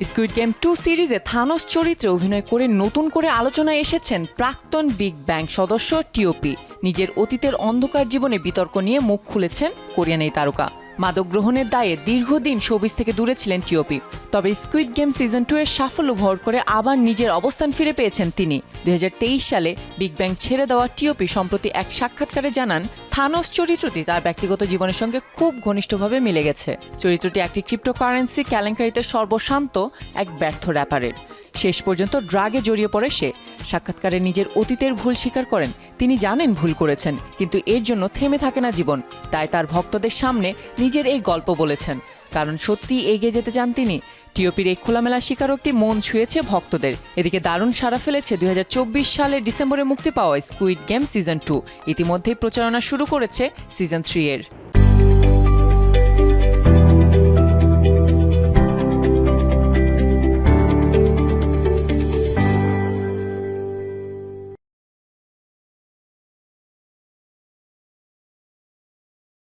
Squid game two সিরিজে থানস চরিত্রে অভিনয় করে নতুন করে আলোচনায় এসেছেন প্রাক্তন বিগ ব্যাং সদস্য টিওপি। নিজের অতীতের অন্ধকার জীবনে বিতর্ক নিয়ে মুখ খুলেছেন কোরিয়ান এই তারকা। মাদক গ্রহণের দায়ে দীর্ঘদিন শোবিস থেকে দূরে ছিলেন টিওপি। তবে স্কুইড গেম সিজন টু এর সাফল্য ভর করে আবার নিজের অবস্থান ফিরে পেয়েছেন তিনি। দুই হাজার তেইশ সালে বিগ ব্যাং ছেড়ে দেওয়া টিওপি সম্প্রতি এক সাক্ষাৎকারে জানান, থানোস চরিত্রটি তার ব্যক্তিগত জীবনের সঙ্গে খুব ঘনিষ্ঠভাবে মিলে গেছে। চরিত্রটি একটি ক্রিপ্টোকারেন্সি কেলেঙ্কারিতে সর্বশান্ত, এক ব্যর্থ র্যাপারের শেষ পর্যন্ত ড্রাগে জড়িয়ে পড়ে সে। সাক্ষাৎকারে নিজের অতীতের ভুল স্বীকার করেন। তিনি জানেন ভুল করেছেন, কিন্তু এর জন্য থেমে থাকে না জীবন। তাই তার ভক্তদের সামনে নিজের এই গল্প বলেছেন। কারণ সত্যি এগিয়ে যেতে চান তিনি। টিওপির এই খোলামেলা স্বীকারোক্তি মন ছুঁয়েছে ভক্তদের। এদিকে দারুণ সাড়া ফেলেছে দুই হাজার চব্বিশ সালের ডিসেম্বরে মুক্তি পাওয়া স্কুইড গেম সিজন টু ইতিমধ্যেই প্রচারণা শুরু করেছে সিজন থ্রি এর।